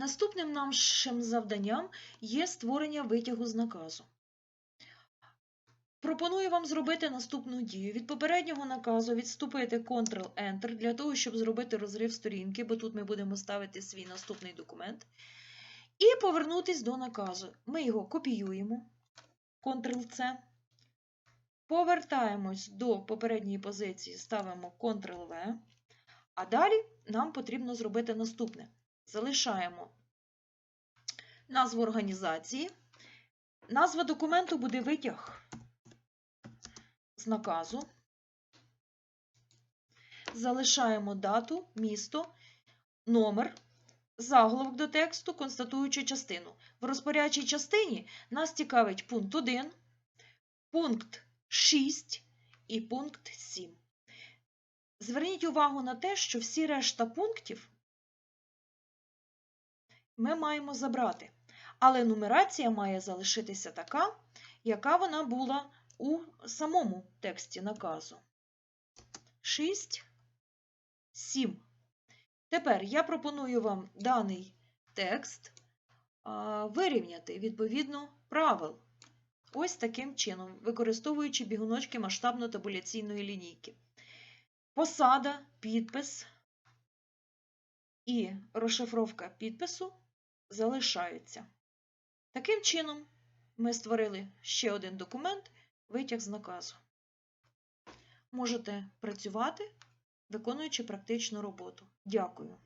Наступним нашим завданням є створення витягу з наказу. Пропоную вам зробити наступну дію. Від попереднього наказу відступити Ctrl-Enter для того, щоб зробити розрив сторінки, бо тут ми будемо ставити свій наступний документ. І повернутись до наказу. Ми його копіюємо. Ctrl-C. Повертаємось до попередньої позиції, ставимо Ctrl-V. А далі нам потрібно зробити наступне. Залишаємо назву організації. Назва документу буде витяг з наказу. Залишаємо дату, місто, номер, заголовок до тексту, констатуючу частину. В розпорядчій частині нас цікавить пункт 1, пункт 6 і пункт 7. Зверніть увагу на те, що всі решта пунктів ми маємо забрати. Але нумерація має залишитися така, яка вона була у самому тексті наказу. 6, 7. Тепер я пропоную вам даний текст вирівняти відповідно правил. Ось таким чином, використовуючи бігуночки масштабно-табуляційної лінійки. Посада, підпис і розшифровка підпису залишаються. Таким чином, ми створили ще один документ, витяг з наказу. Можете працювати, виконуючи практичну роботу. Дякую.